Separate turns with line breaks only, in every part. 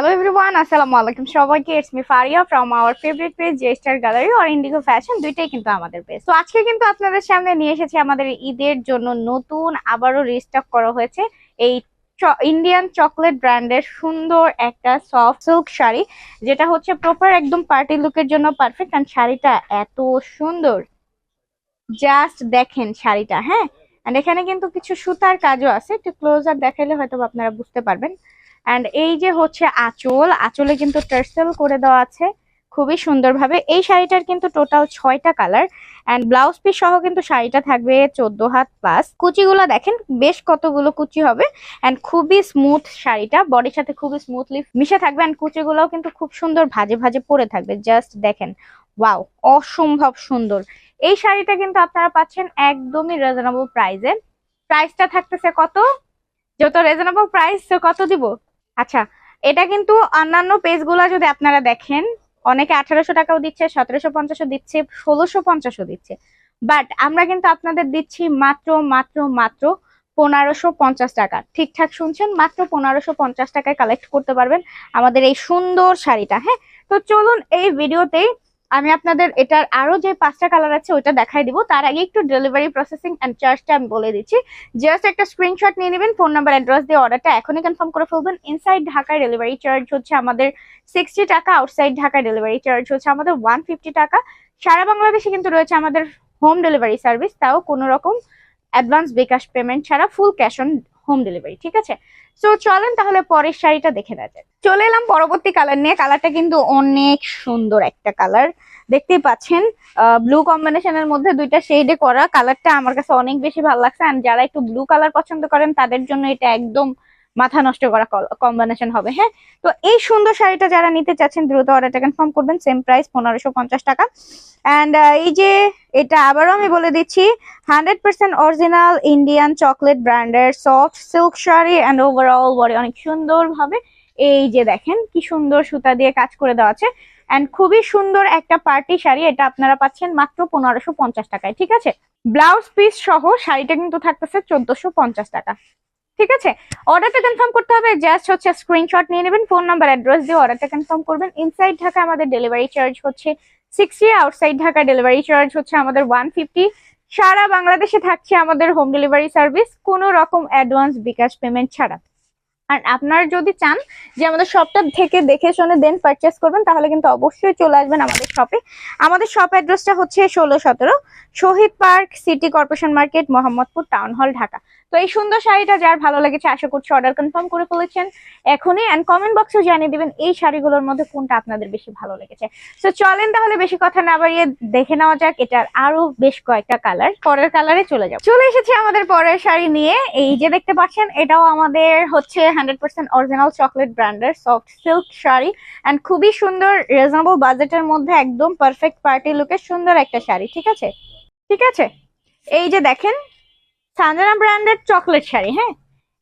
hello, everyone. আসসালামু আলাইকুম সবাইকে it's me Faria from our favourite page J star gallery R Indigo fashion দুইটাই কিন্তু আমাদের পেজ তো আজকে কিন্তু আপনাদের সামনে নিয়ে এসেছি আমাদের ঈদের জন্য নতুন আবারও রিস্টক করা হয়েছে এই ইন্ডিয়ান চকলেট ব্র্যান্ডের সুন্দর একটা সফট সিল্ক শাড়ি, যেটা হচ্ছে প্রপার একদম পার্টি লুকের জন্য পারফেক্ট অ্যান্ড শাড়িটা এত সুন্দর। জাস্ট দেখেন শাড়িটা হ্যাঁ? এখানে কিন্তু কিছু সুতার কাজও আছে, একটু ক্লোজার দেখাইলে হয়তো আপনারা বুঝতে পারবেন। অ্যান্ড এই যে হচ্ছে আঁচল, আঁচলে কিন্তু টার্সেল করে দেওয়া আছে খুবই সুন্দরভাবে। এই শাড়িটার কিন্তু টোটাল ছয়টা কালার অ্যান্ড ব্লাউজ পিস সহ কিন্তু শাড়িটা থাকবে চোদ্দ হাত প্লাস কুচিগুলো দেখেন, বেশ কতগুলো কুচি হবে অ্যান্ড খুবই স্মুথ শাড়িটা। বডির সাথে খুবই স্মুথলি মিশে থাকবে অ্যান্ড কুচিগুলোও কিন্তু খুব সুন্দর ভাজে ভাজে পরে থাকবে। জাস্ট দেখেন ওয়াও অসম্ভব সুন্দর। এই শাড়িটা কিন্তু আপনারা পাচ্ছেন একদমই রিজনেবল প্রাইসে প্রাইসটা থাকতেছে কত? যত রিজনেবল প্রাইস কত দিব? আচ্ছা এটা কিন্তু অন্যান্য পেজগুলো যদি আপনারা দেখেন, অনেকে আঠারোশো টাকাও দিচ্ছে, সতেরোশো পঞ্চাশও দিচ্ছে, ষোলোশো পঞ্চাশও দিচ্ছে। বাট আমরা কিন্তু আপনাদের দিচ্ছি মাত্র মাত্র মাত্র পনেরোশো পঞ্চাশ টাকা। ঠিকঠাক শুনছেন? মাত্র পনেরোশো পঞ্চাশ টাকায় কালেক্ট করতে পারবেন আমাদের এই সুন্দর শাড়িটা হ্যাঁ? তো চলুন এই ভিডিওতেই আমি আপনাদের এটার আরও যে পাঁচটা কালার আছে ওইটা দেখাই দিব। তার আগে একটু ডেলিভারি প্রসেসিং অ্যান্ড চার্জটা আমি বলে দিচ্ছি। জাস্ট একটা স্ক্রিনশট নিয়ে নেবেন ফোন নাম্বার অ্যাড্রেস দিয়ে অর্ডারটা এখনই কনফার্ম করে ফেলবেন। ইনসাইড ঢাকায় ডেলিভারি চার্জ হচ্ছে আমাদের সিক্সটি টাকা আউটসাইড ঢাকায় ডেলিভারি চার্জ হচ্ছে আমাদের ওয়ান টাকা। সারা বাংলাদেশে কিন্তু রয়েছে আমাদের হোম ডেলিভারি সার্ভিস তাও কোনো রকম অ্যাডভান্স বিকাশ পেমেন্ট ছাড়া full cash on home delivery ঠিক আছে? সো চলেন তাহলে পরের শাড়িটা দেখে নেওয়া চলে এলাম পরবর্তী কালার নিয়ে। কালারটা কিন্তু অনেক সুন্দর একটা কালার দেখতেই পাচ্ছেন ব্লু কম্বিনেশনের মধ্যে দুইটা শেডে করা। কালারটা আমার কাছে অনেক বেশি ভালো লাগছে। যারা একটু ব্লু কালার পছন্দ করেন, তাদের জন্য এটা একদম মাথা নষ্ট করা কম্বিনেশন হবে হ্যাঁ? তো এই সুন্দর শাড়িটা যারা নিতে চাচ্ছেন, দ্রুত অর্ডারটা কনফার্ম করবেন সেম প্রাইস পনেরোশো পঞ্চাশ টাকা। অ্যান্ড এই যে এটা আবারও আমি বলে দিচ্ছি hundred percent original Indian chocolate ব্র্যান্ডের soft silk sari and overall body অনেক সুন্দরভাবে এই যে দেখেন, কি সুন্দর সুতা দিয়ে কাজ করে দেওয়া আছে। অ্যান্ড খুবই সুন্দর একটা পার্টি শাড়ি, এটা আপনারা পাচ্ছেন মাত্র পনেরোশো টাকায়, ঠিক আছে? ব্লাউজ পিস সহ শাড়িটা কিন্তু থাকতেছে চোদ্দশো টাকা। ঠিক আছে? অর্ডারটা কনফার্ম করতে হবে জাস্ট হচ্ছে স্ক্রিনশট নিয়ে নেবেন ফোন নাম্বার অ্যাড্রেস দিয়ে অর্ডারটা কনফার্ম করবেন। ইনসাইড ঢাকা আমাদের ডেলিভারি চার্জ হচ্ছে sixty outside Dhaka delivery charge হচ্ছে আমাদের ওয়ান ফিফটি সারা বাংলাদেশে থাকছে আমাদের হোম ডেলিভারি সার্ভিস কোনো রকম অ্যাডভান্স বিকাশ পেমেন্ট ছাড়া। আর আপনারা যদি চান যে আমাদের শপটা থেকে দেখে শুনে দেন পারচেস করবেন, তাহলে কিন্তু অবশ্যই চলে আসবেন আমাদের শপে আমাদের শপ অ্যাড্রেসটা হচ্ছে ষোলো সতেরো Shahid park, city corporation market, Mohammadpur, town hall, Dhaka. তো এই সুন্দর শাড়িটা যার ভালো লেগেছে, আশা করছি অর্ডার কনফার্ম করে ফেলেছেন। এখনই অ্যান্ড কমেন্ট বক্সেও জানিয়ে দিবেন এই শাড়িগুলোর মধ্যে কোনটা আপনাদের বেশি ভালো লেগেছে। তো চলেন তাহলে বেশি কথা না বাড়িয়ে দেখে নেওয়া যাক, এটার আরও বেশ কয়েকটা কালার পরের কালারে চলে যাব। চলে এসেছি আমাদের পরের শাড়ি নিয়ে, এই যে দেখতে পাচ্ছেন, এটাও আমাদের হচ্ছে হান্ড্রেড পার্সেন্ট অরিজিনাল চকলেট ব্র্যান্ডের সফট সিল্ক শাড়ি। অ্যান্ড খুবই সুন্দর রিজনেবল বাজেটের মধ্যে একদম পারফেক্ট পার্টি লুকের সুন্দর একটা শাড়ি, ঠিক আছে? ঠিক আছে? এই যে দেখেন সানজানা ব্র্যান্ডের চকলেট শাড়ি হ্যাঁ?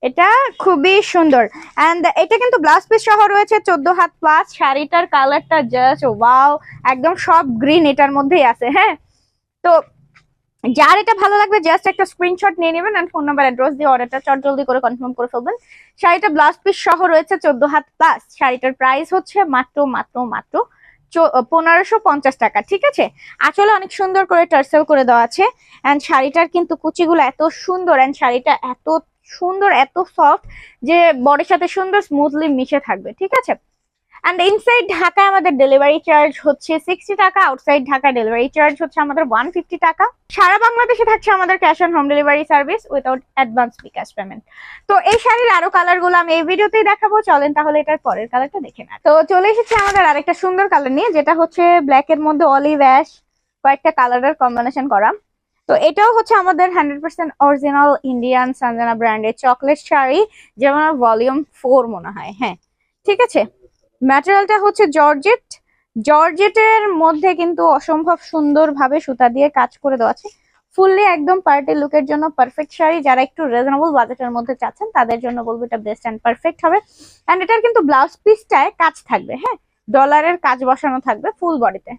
এটা খুবই সুন্দর। অ্যান্ড এটা কিন্তু ব্লাউজ পিস সহ রয়েছে, চোদ্দ হাত প্লাস শাড়িটার কালারটা জাস্ট ওয়াও একদম সব গ্রিন এটার মধ্যেই আছে হ্যাঁ? তো যার এটা ভালো লাগবে জাস্ট একটা স্ক্রিনশট নিয়ে নেবেন অ্যান্ড ফোন নাম্বার অ্যাড্রেস দিয়ে অর্ডারটা চট জলদি করে কনফার্ম করে ফেলবেন। শাড়িটা ব্লাউজ পিস সহ রয়েছে, চোদ্দ হাত প্লাস শাড়িটার প্রাইস হচ্ছে মাত্র মাত্র মাত্র পনেরোশো পঞ্চাশ টাকা, ঠিক আছে? আসলে অনেক সুন্দর করে টার্সেল করে দেওয়া আছে। অ্যান্ড শাড়িটার কিন্তু কুচিগুলো এত সুন্দর অ্যান্ড শাড়িটা এত সুন্দর, এত সফট যে বডির সাথে সুন্দর স্মুথলি মিশে থাকবে, ঠিক আছে? অ্যান্ড ইনসাইড ঢাকা আমাদের ডেলিভারি চার্জ হচ্ছে সিক্সটি টাকা আউটসাইড ঢাকা ডেলিভারি চার্জ হচ্ছে আমাদের ওয়ান ফিফটি টাকা। সারা বাংলাদেশে থাকছে আমাদের cash on home delivery service without advance bKash payment তো এই শাড়ির আরও কালারগুলো আমি এই ভিডিওতেই দেখাবো, চলেন তাহলে এটার পরের কালারটা দেখে না তো চলে এসেছে আমাদের আরেকটা সুন্দর কালার নিয়ে, যেটা হচ্ছে ব্ল্যাক এর মধ্যে অলিভ অ্যাশ কয়েকটা কালারের কম্বিনেশন করা। তো এটাও হচ্ছে আমাদের hundred percent original Indian Sanjana ব্র্যান্ডের চকলেট শাড়ি, যেমন ভলিউম ফোর মনে হয় হ্যাঁ। ঠিক আছে? ম্যাটেরিয়ালটা হচ্ছে জর্জেট। জর্জেটের মধ্যে কিন্তু অসম্ভব সুন্দরভাবে সুতা দিয়ে কাজ করে দেওয়া আছে। ফুললি একদম পার্টি লুকের জন্য পারফেক্ট শাড়ি। যারা একটু রিজনেবল বাজেটের মধ্যে চাচ্ছেন, তাদের জন্য বলব এটা বেস্ট অ্যান্ড পারফেক্ট হবে। অ্যান্ড এটার কিন্তু ব্লাউজ পিসটায় কাজ থাকবে হ্যাঁ? ডলারের কাজ বসানো থাকবে ফুল বডিতে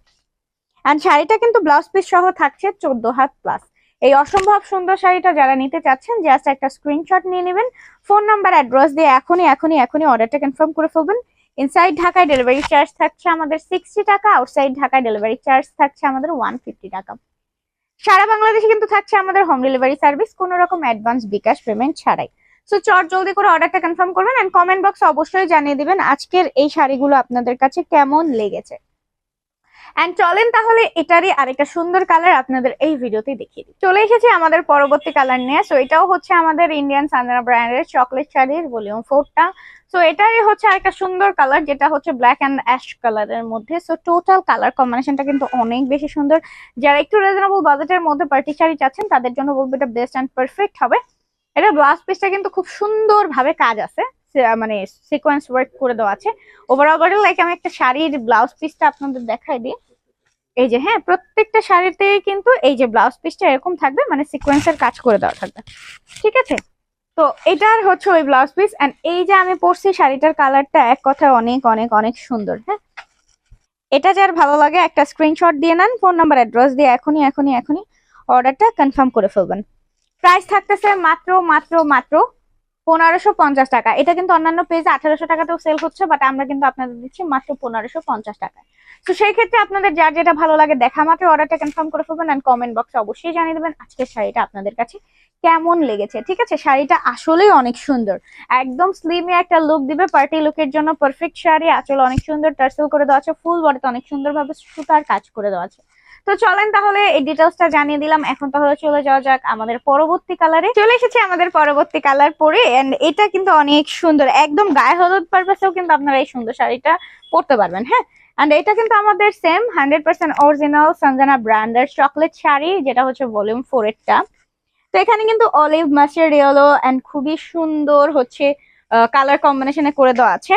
অ্যান্ড শাড়িটা কিন্তু ব্লাউজ পিস সহ থাকছে চোদ্দ হাত প্লাস এই অসম্ভব সুন্দর শাড়িটা যারা নিতে চাচ্ছেন জাস্ট একটা স্ক্রিনশট নিয়ে নেবেন। ফোন নাম্বার অ্যাড্রেস দিয়ে এখনই এখনই এখনই অর্ডারটা কনফার্ম করে ফেলবেন। ইনসাইড ঢাকায় ডেলিভারি চার্জ থাকছে আমাদের সিক্সটি টাকা আউটসাইড ঢাকায় ডেলিভারি চার্জ থাকছে আমাদের ওয়ান ফিফটি টাকা। সারা বাংলাদেশে কিন্তু থাকছে আমাদের হোম ডেলিভারি সার্ভিস কোনো রকম অ্যাডভান্স বিকাশ পেমেন্ট ছাড়াই। সো চট জলদি করে অর্ডারটা কনফার্ম করবেন অ্যান্ড কমেন্ট বক্সে অবশ্যই জানিয়ে দিবেন আজকের এই শাড়িগুলো আপনাদের কাছে কেমন লেগেছে। এন্ড চলেন তাহলে এটারই আরেকটা সুন্দর কালার আপনাদের এই ভিডিওতে দেখিয়ে দিই। চলে এসেছি আমাদের পরবর্তী কালার নিয়ে। সো এটাও হচ্ছে আমাদের ইন্ডিয়ান সান্দানা ব্র্যান্ডের চকলেট শাড়ির ভলিউম ফোরটা সো এটারই হচ্ছে আরেকটা সুন্দর কালার যেটা হচ্ছে ব্ল্যাক অ্যান্ড অ্যাশ কালারের মধ্যে। সো টোটাল কালার কম্বিনেশনটা কিন্তু অনেক বেশি সুন্দর। যারা একটু রিজনেবল বাজেটের মধ্যে পার্টি শাড়ি চাচ্ছেন, তাদের জন্য বলব এটা বেস্ট অ্যান্ড পারফেক্ট হবে। এটা ব্লাউজ পিসটা কিন্তু খুব সুন্দর ভাবে কাজ আছে। মানে সিকোয়েন্স ওয়ার্ক করে দেওয়া আছে। ওভারঅল লাইক আমি একটা শাড়ির ব্লাউজ পিসটা আপনাদের দেখাই দিই। এই যে হ্যাঁ প্রত্যেকটা শাড়িতে কিন্তু এই যে ব্লাউজ পিসটা এরকম থাকবে মানে সিকোয়েন্সের কাজ করে দেওয়া থাকবে। ঠিক আছে? তো এটার হচ্ছে ওই ব্লাউজ পিস এন্ড এই যে আমি পরছি শাড়িটার কালারটা এক কথায় অনেক অনেক অনেক সুন্দর হ্যাঁ? এটা যার ভালো লাগে, একটা স্ক্রিনশট দিয়ে নেন ফোন নাম্বার অ্যাড্রেস দিয়ে এখনই এখনই এখনই অর্ডারটা কনফার্ম করে ফেলবেন। প্রাইস থাকতেছে মাত্র মাত্র মাত্র পনেরোশো পঞ্চাশ টাকা। এটা কিন্তু অন্যান্য পেজে আঠারোশো টাকাতেও সেল হচ্ছে বাট আমরা কিন্তু আপনাদের দিচ্ছি মাত্র পনেরোশো পঞ্চাশ টাকা তো সেই ক্ষেত্রে আপনাদের যার যেটা ভালো লাগে দেখা মাত্র অর্ডারটা কনফার্ম করে ফেলবেন অ্যান্ড কমেন্ট বক্সে অবশ্যই জানিয়ে দেবেন। আজকের শাড়িটা আপনাদের কাছে। কেমন লেগেছে, ঠিক আছে? শাড়িটা আসলেই অনেক সুন্দর। একদম স্লিমে একটা লুক দিবে পার্টি লুকের জন্য পারফেক্ট শাড়ি, আঁচল অনেক সুন্দর টার্সেল করে দেওয়া আছে ফুল বডিতে অনেক সুন্দরভাবে সুতার কাজ করে দেওয়া আছে। তো চলেন তাহলে এই ডিটেলসটা জানিয়ে দিলাম, এখন তাহলে চলে যাওয়া যাক আমাদের পরবর্তী কালারে চলে এসেছে আমাদের পরবর্তী কালার পরে এন্ড এটা কিন্তু অনেক সুন্দর, একদম গায়ে হলুদ পারপাসেও কিন্তু আপনারা এই সুন্দর শাড়িটা পরতে পারবেন হ্যাঁ? এন্ড এটা কিন্তু আমাদের same hundred percent original Sanjana ব্র্যান্ডের চকলেট শাড়ি, যেটা হচ্ছে ভলিউম ফোর এরটা তো এখানে কিন্তু অলিভ মাস্টার্ড ইয়েলো এন্ড খুবই সুন্দর হচ্ছে কালার কম্বিনেশনে করে দেওয়া আছে।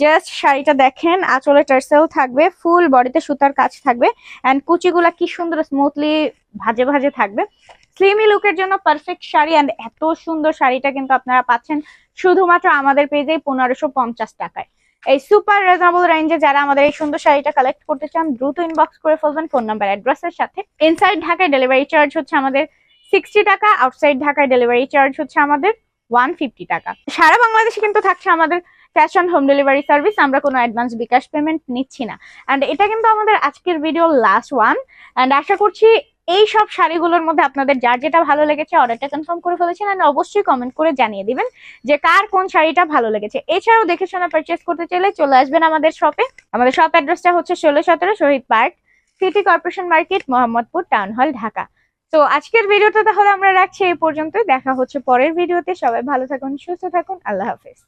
জাস্ট শাড়িটা দেখেন, আঁচলে টার্সেল থাকবে ফুল বডিতে সুতার কাজ থাকবে এন্ড কুচিগুলা কি সুন্দর স্মুথলি ভাজে ভাজে থাকবে। স্লিমি লুকের জন্য পারফেক্ট শাড়ি এন্ড এত সুন্দর শাড়িটা কিন্তু আপনারা পাচ্ছেন শুধুমাত্র আমাদের পেজেই পনেরোশো পঞ্চাশ টাকায়। এই সুপার রিজনেবল রেঞ্জে যারা আমাদের এই সুন্দর শাড়িটা কালেক্ট করতে চান, দ্রুত ইনবক্স করে ফেলবেন ফোন নাম্বার অ্যাড্রেসের সাথে। ইনসাইড ঢাকায় ডেলিভারি চার্জ হচ্ছে আমাদের সিক্সটি টাকা আউটসাইড ঢাকায় ডেলিভারি চার্জ হচ্ছে আমাদের ওয়ান ফিফটি টাকা। সারা বাংলাদেশে কিন্তু থাকছে আমাদের cash on home delivery service আমরা কোনো অ্যাডভান্স বিকাশ পেমেন্ট নিচ্ছি না। অ্যান্ড এটা কিন্তু আমাদের আজকের ভিডিও লাস্ট ওয়ান অ্যান্ড আশা করছি এই সব শাড়িগুলোর মধ্যে আপনাদের যার যেটা ভালো লেগেছে অর্ডারটা কনফার্ম করে ফেলেছেন অ্যান্ড অবশ্যই কমেন্ট করে জানিয়ে দিবেন যে কার কোন শাড়িটা ভালো লেগেছে। এছাড়াও দেখে শোনা পারচেস করতে চাইলে চলে আসবেন আমাদের শপে আমাদের শপ অ্যাড্রেসটা হচ্ছে ষোলো সতেরো Shahid park, city corporation market, Mohammadpur town hall Dhaka. তো আজকের ভিডিওটা তাহলে আমরা রাখছি এই পর্যন্ত দেখা হচ্ছে পরের ভিডিওতে। সবাই ভালো থাকুন, সুস্থ থাকুন। আল্লাহ হাফেজ।